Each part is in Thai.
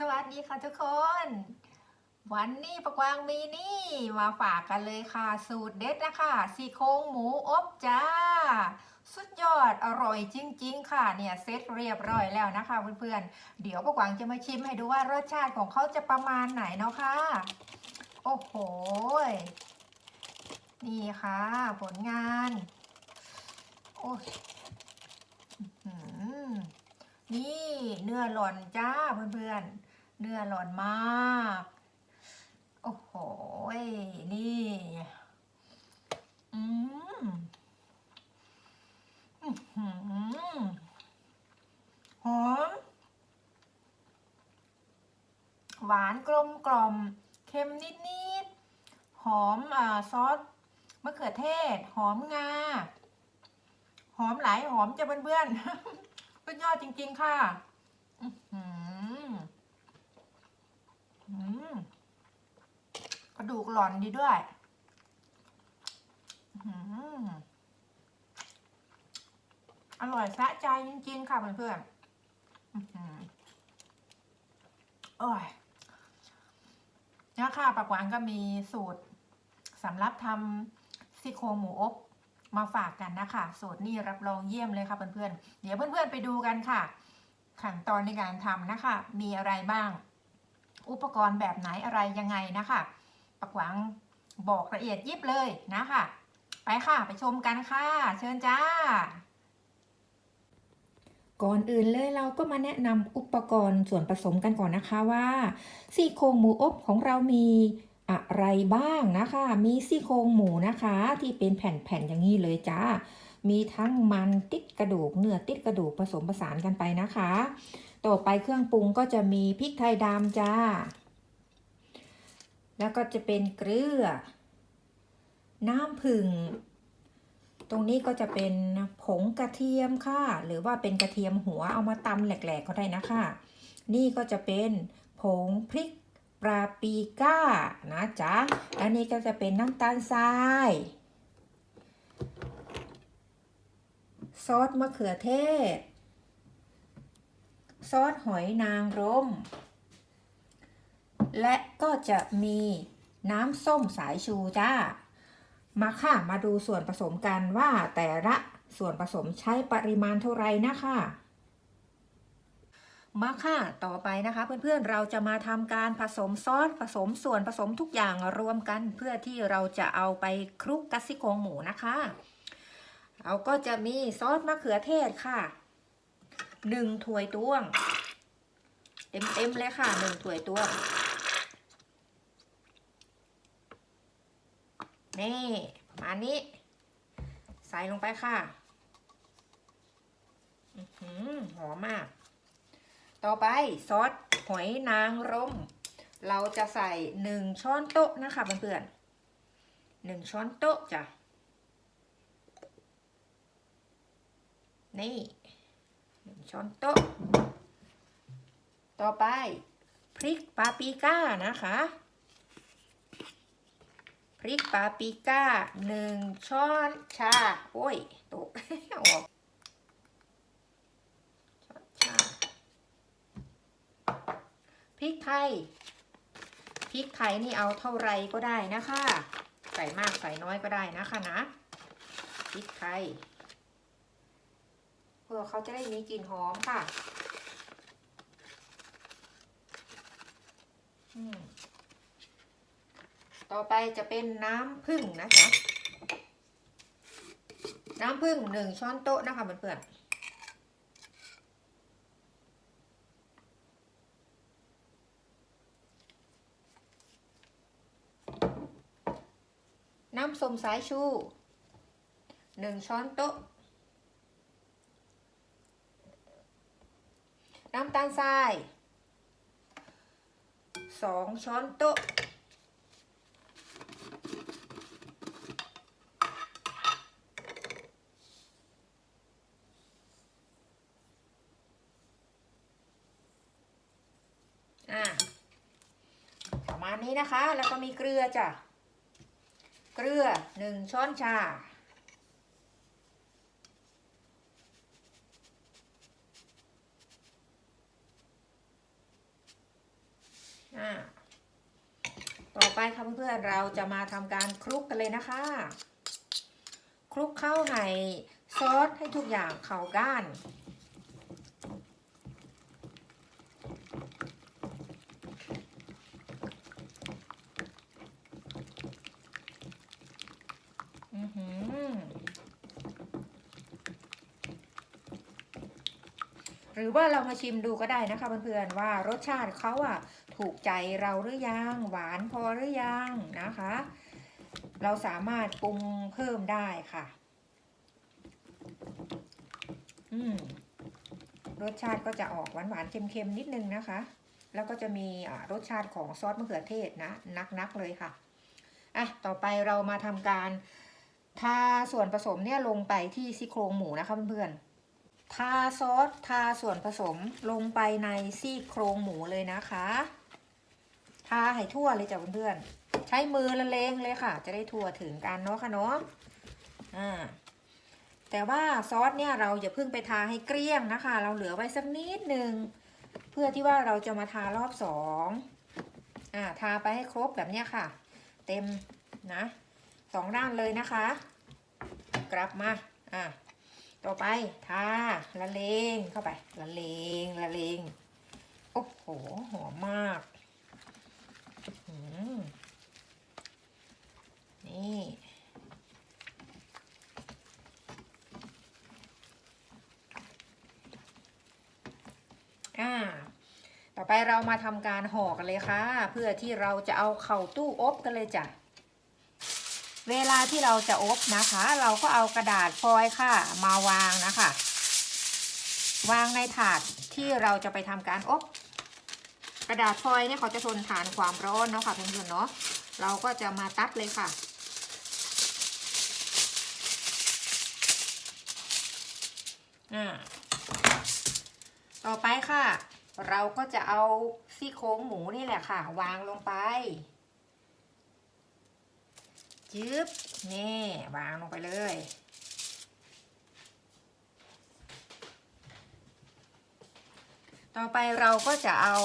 สวัสดีค่ะทุกคน วันนี้ประกวางมีนี่มาฝากกันเลยค่ะ สูตรเด็ดนะคะซี่โครงหมูอบจ้า สุดยอดอร่อยจริง ๆ ค่ะเนี่ยเซตเรียบร้อยแล้วนะคะเพื่อนๆเดี๋ยวประกวางจะมาชิมให้ดูว่ารสชาติของเขาจะประมาณไหนเนาะค่ะโอ้โหนี่ค่ะ ผลงานโอ้หือนี่เนื้อหล่อนจ้าเพื่อนๆ เนื้อหล่อนมาก โอ้โห นี่ อืมอื้อหือม หวานกลมกล่อม เค็มนิดๆหอมอซอสมะเขือเทศ หอมงา หอมหลายหอมจะเพื่อนๆสุดยอดจริง ๆ ค่ะ อื กระดูกหล่อนดีด้วยอร่อยสะใจจริงๆ ค่ะเพื่อนๆอื้อหือโอ้ยนี่ค่ะปากหวานก็มีสูตรสำหรับทำซี่โครงหมูอบมาฝากกันนะคะ สูตรนี้รับรองเยี่ยมเลยค่ะเพื่อนๆ เดี๋ยวเพื่อนๆไปดูกันค่ะ ขั้นตอนในการทำนะคะ มีอะไรบ้าง อุปกรณ์แบบไหนอะไรยังไงนะคะปักหวังบอกละเอียดยิบเลยนะคะไปค่ะ ไปชมกันค่ะ เชิญจ้า ก่อนอื่นเลยเราก็มาแนะนำอุปกรณ์ส่วนผสมกันก่อนนะคะว่าซี่โครงหมูอบของเรามีอะไรบ้างนะคะ มีซี่โครงหมูนะคะ ที่เป็นแผ่นๆอย่างนี้เลยจ้า มีทั้งมันติดกระดูกเนื้อติดกระดูกผสมผสานกันไปนะคะ ต่อไปเครื่องปรุงก็จะมีพริกไทยดำจ้า แล้วก็จะเป็นเกลือ น้ำผึ่ง ตรงนี้ก็จะเป็นผงกระเทียมค่ะ หรือว่าเป็นกระเทียมหัวเอามาตำแหลกๆก็ได้นะคะ นี่ก็จะเป็นผงพริกปาปริก้านะจ๊ะ และนี่ก็จะเป็นน้ำตาลทราย ซอสมะเขือเทศ ซอสหอยนางรม และก็จะมีน้ำส้มสายชูจ้า มาค่ะ มาดูส่วนผสมกันว่าแต่ละส่วนผสมใช้ปริมาณเท่าไรนะคะมาค่ะ ต่อไปนะคะ เพื่อนๆ เราจะมาทำการผสมซอสผสมส่วนผสมทุกอย่างรวมกัน เพื่อที่เราจะเอาไปคลุกกัสซิโครงหมูนะคะ เราก็จะมีซอสมะเขือเทศค่ะหนึ่งถ้วยตวง เต็มๆเลยค่ะหนึ่งถ้วยตวง นี่ประมาณนี้ ใส่ลงไปค่ะหือหอมมาก ต่อไปซอสหอยนางรม เราจะใส่หนึ่งช้อนโต๊ะนะคะเพื่อนๆหนึ่งช้อนโต๊ะจ้ะ นี่หนึ่งช้อนโต๊ะ ต่อไป พริกปาปิก้านะคะ พริกปาปิก้าหนึ่งช้อนชา โอ้ยตกออกช้อนชา พริกไทย พริกไทยนี่เอาเท่าไรก็ได้นะคะ ใส่มากใส่น้อยก็ได้นะคะนะ พริกไทย พื่อเขาจะได้มีกลิ่นหอมค่ะต่อไปจะเป็นน้ำผึ้งนะจ๊ะน้ำผึ้งหนึ่งช้อนโต๊ะนะคะเพื่อนๆน้ำส้มสายชูหนึ่งช้อนโต๊ะ น้ำตาลทรายสองช้อนโต๊ะ อะประมาณนี้นะคะ แล้วก็มีเกลือจ้ะ เกลือหนึ่งช้อนชา ต่อไปค่ะเพื่อนๆเราจะมาทำการคลุกกันเลยนะคะ คลุกเข้าให้ซอสให้ทุกอย่างเข้ากันอือหือหรือว่าเรามาชิมดูก็ได้นะคะเพื่อนๆว่ารสชาติเขาอะ ถูกใจเราหรือยัง หวานพอหรือยังนะคะ เราสามารถปรุงเพิ่มได้ค่ะ อืมรสชาติก็จะออกหวานๆเค็มๆนิดนึงนะคะ แล้วก็จะมีรสชาติของซอสมะเขือเทศนะนักๆเลยค่ะอะต่อไปเรามาทำการทาส่วนผสมเนี่ยลงไปที่ซี่โครงหมูนะคะเพื่อนๆ ทาซอสทาส่วนผสมลงไปในซี่โครงหมูเลยนะคะ ทาให้ทั่วเลยจ้ะเพื่อนๆ ใช้มือละเลงเลยค่ะ จะได้ทั่วถึงกันเนาะค่ะเนาะอ่าแต่ว่าซอสเนี่ยเราอย่าเพิ่งไปทาให้เกลี้ยงนะคะ เราเหลือไว้สักนิดหนึ่งเพื่อที่ว่าเราจะมาทารอบสองอ่าทาไปให้ครบแบบเนี้ยค่ะ เต็มนะสองด้านเลยนะคะ กลับมาอะต่อไปทาละเลงเข้าไปละเลงละเลงโอ้โหหอมมาก นี่อ่าต่อไปเรามาทำการห่อกันเลยค่ะ เพื่อที่เราจะเอาเข่าตู้อบกันเลยจ้ะเวลาที่เราจะอบนะคะ เราก็เอากระดาษฟอยล์ค่ะ มาวางนะคะ วางในถาดที่เราจะไปทำการอบ กระดาษฟอยล์เนี่ยเขาจะทนทานความร้อนเนาะค่ะเพื่อนๆเนาะเราก็จะมาตัดเลยค่ะอ่ต่อไปค่ะ เราก็จะเอาซี่โครงหมูนี่แหละค่ะ วางลงไปจึ๊บนี่วางลงไปเลย ต่อไปเราก็จะเอา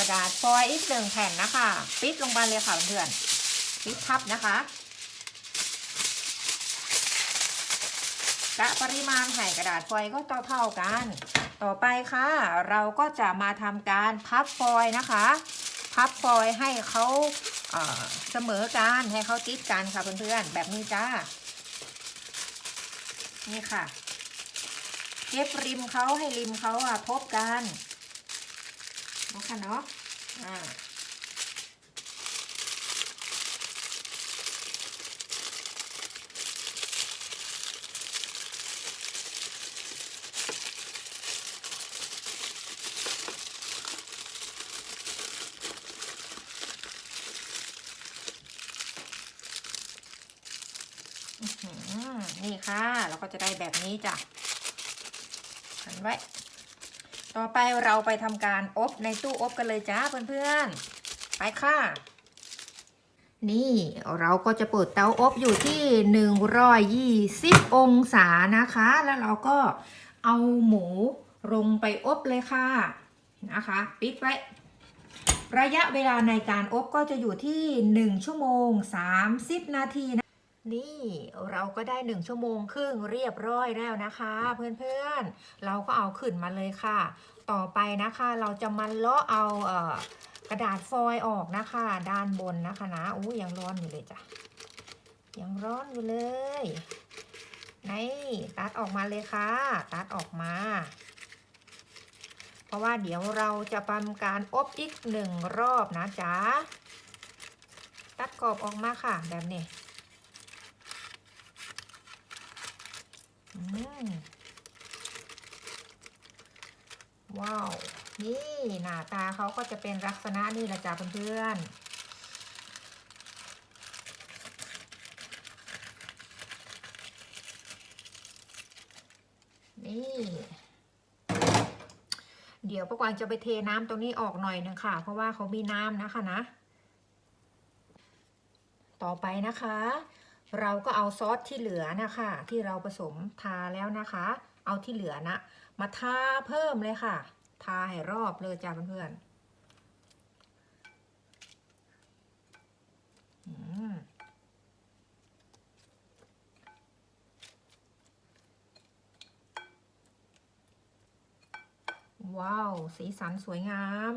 ระดาษฟอยล์อีกหนึ่งแผ่นนะคะ ปิดลงไปเลยค่ะเพื่อนๆปิดทับนะคะกะปริมาณไห่กระดาษฟอยล์ก็เท่าๆกัน ต่อไปค่ะ เราก็จะมาทำการพับฟอยล์นะคะ พับฟอยล์ให้เขาเอ่อเสมอกันให้เขาติดกันค่ะเพื่อนๆแบบนี้จ้า นี่ค่ะ เก็บริมเขาให้ริมเขาอะพบกัน นะคะเนาะอ่าอื้อหือนี่ค่ะ เราก็จะได้แบบนี้จ้ะหันไว้ ต่อไปเราไปทำการอบในตู้อบกันเลยจ้าเพื่อนๆ ไปค่ะ นี่เราก็จะเปิดเตาอบอยู่ที่ 120 องศานะคะ แล้วเราก็เอาหมูลงไปอบเลยค่ะนะคะ ปิดไว้ ระยะเวลาในการอบก็จะอยู่ที่ 1 ชั่วโมง 30 นาทีนะ นี่เราก็ได้หนึ่งชั่วโมงครึ่งเรียบร้อยแล้วนะคะ เพื่อนๆ เราก็เอาขึ้นมาเลยค่ะ ต่อไปนะคะเราจะมาเลาะเอาเออกระดาษฟอยล์ออกนะคะ ด้านบนนะคะนะอู้ยังร้อนอยู่เลยจ้ะยังร้อนอยู่เลยนี่ตัดออกมาเลยค่ะ ตัดออกมา เพราะว่าเดี๋ยวเราจะทำการอบอีกหนึ่งรอบนะจ๊ะตัดกรอบออกมาค่ะแบบนี้ อืม ว้าว นี่หน้าตาเขาก็จะเป็นลักษณะนี่แหละจ้าเพื่อนๆ นี่เดี๋ยวป้ากวางจะไปเทน้ำตรงนี้ออกหน่อยนึงค่ะ เพราะว่าเขามีน้ำนะคะนะ ต่อไปนะคะ เราก็เอาซอสที่เหลือนะคะที่เราผสมทาแล้วนะคะ เอาที่เหลือนะ มาทาเพิ่มเลยค่ะ ทาให้รอบเลยจ้าเพื่อนๆอืมว้าว สีสันสวยงาม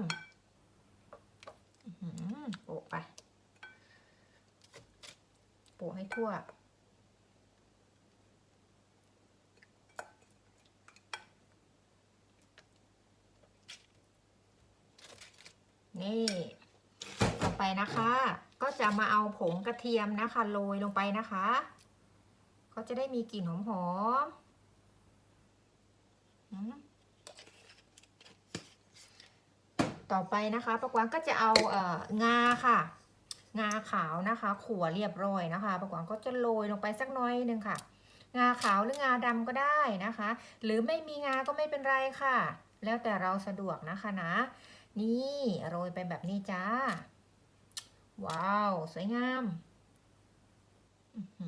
อื้อหือโปะไป ปะให้ทั่ว นี่ ต่อไปนะคะ ก็จะมาเอาผงกระเทียมนะคะโรยลงไปนะคะ ก็จะได้มีกลิ่นหอมๆอืมต่อไปนะคะประกวางก็จะเอาเอองาค่ะ งาขาวนะคะ ขั่วเรียบร้อยนะคะประกวางก็จะโรยลงไปสักน้อยหนึงค่ะ งาขาวหรืองาดำก็ได้นะคะ หรือไม่มีงาก็ไม่เป็นไรค่ะ แล้วแต่เราสะดวกนะคะนะ นี่โรยไปแบบนี้จ้า ว้าว สวยงามอื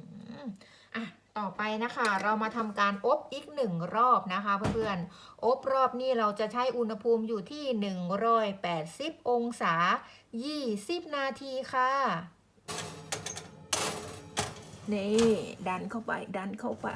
ต่อไปนะคะเรามาทำการอบอีกหนึ่งรอบนะคะเพื่อนๆอบรอบนี้เราจะใช้อุณหภูมิอยู่ที่ 180 องศา 20 นาทีค่ะ นี่ ดันเข้าไปดันเข้าไป